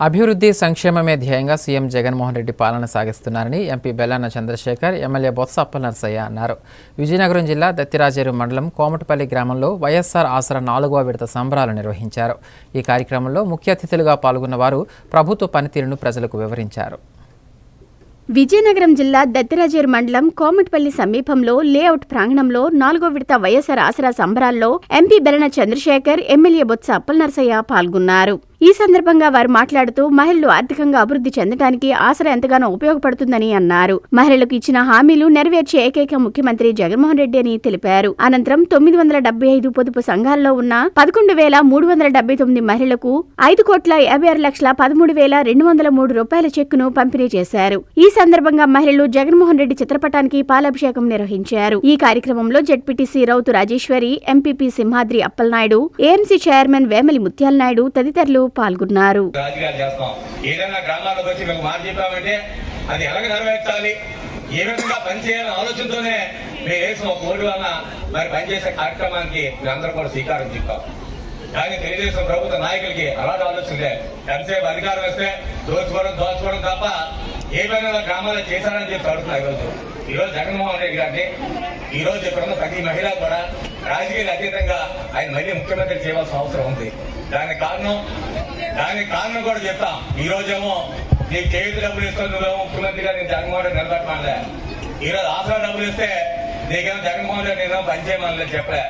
అభివృద్ధి సంక్షేమమే ధ్యేయంగా సీఎం జగన్మోహన్ రెడ్డి పాలన సాగిస్తున్నారని ఎంపీ బెల్లాన చంద్రశేఖర్ ఎమ్మెల్యే బొత్స అప్పలనర్సయ్య అన్నారు. విజయనగరం జిల్లా దత్తిరాజేరు మండలం కోమటపల్లి గ్రామంలో వైఎస్ఆర్ ఆసరా నాలుగవ విడత సంబరాలు నిర్వహించారు. ఈ కార్యక్రమంలో ముఖ్య అతిథులుగా పాల్గొన్న వారు ప్రభుత్వ పనితీరును ప్రజలకు వివరించారు. విజయనగరం జిల్లా దత్తిరాజేరు మండలం కోమటిపల్లి సమీపంలో లేఅవుట్ ప్రాంగణంలో నాలుగో విడత వైఎస్ఆర్ ఆసరా సంబరాల్లో ఎంపీ బెలన చంద్రశేఖర్ ఎమ్మెల్యే బొత్స అప్పలనర్సయ్య పాల్గొన్నారు. ఈ సందర్భంగా వారు మాట్లాడుతూ మహిళలు ఆర్థికంగా అభివృద్ధి చెందడానికి ఆసరా ఎంతగానో ఉపయోగపడుతుందని అన్నారు. మహిళలకు ఇచ్చిన హామీలు నెరవేర్చే ఏకైక ముఖ్యమంత్రి జగన్మోహన్ రెడ్డి అని తెలిపారు. అనంతరం తొమ్మిది వందల డెబ్బై ఐదు పొదుపు సంఘాల్లో ఉన్న పదకొండు వేల మూడు వందల డెబ్బై తొమ్మిది మహిళలకు ఐదు కోట్ల యాభై ఆరు లక్షల పదమూడు వేల రెండు వందల మూడు రూపాయల చెక్కును పంపిణీ చేశారు. ఈ సందర్భంగా మహిళలు జగన్మోహన్ రెడ్డి చిత్రపటానికి పాలాభిషేకం నిర్వహించారు. ఈ కార్యక్రమంలో ZPTC Routhu Rajeswari MPP Simhadri Appalanaidu AMC chairman Vemali Mutyala Naidu తదితరులు పాల్గొన్నారు. ఏదైనా గ్రామాలకు వచ్చి మేము మాట చెప్పామంటే అది ఎలాగ నెరవేర్చాలి? ఏ విధంగా పనిచేయాలని ఆలోచనతోనే మేము వేసిన ఒక ఓటు వలన మరి పనిచేసే కార్యక్రమానికి మేమందరం కూడా శ్రీకారం చుట్టాం. కానీ తెలుగుదేశం ప్రభుత్వ నాయకులకి అలాంటి ఆలోచనలే. ఎంతసేపు అధికారం వస్తే దోచుకోవడం దోచుకోవడం తప్ప ఏ గ్రామాలు గ్రామాల్లో చేశారని చెప్పి అడుగుతున్నా ఈరోజు. ఈరోజు జగన్మోహన్ రెడ్డి గారిని ఈరోజు చెప్పడం ప్రతి మహిళ కూడా రాజకీయాలు అతీతంగా ఆయన మళ్ళీ ముఖ్యమంత్రి చేయవలసిన అవసరం ఉంది. దానికి కారణం దానికి కారణం కూడా చెప్తాం. ఈ రోజేమో నీకు చేతి డబ్బులు ఇస్తాను నువ్వేమో ముఖ్యమంత్రిగా నేను జగన్మోహన్ రెడ్డి నిలబెట్టమనలే ఈ రోజు ఆసరా డబ్బులు ఇస్తే నీకేమో జగన్మోహన్ రెడ్డి నేను పనిచేయమనలే చెప్పలే.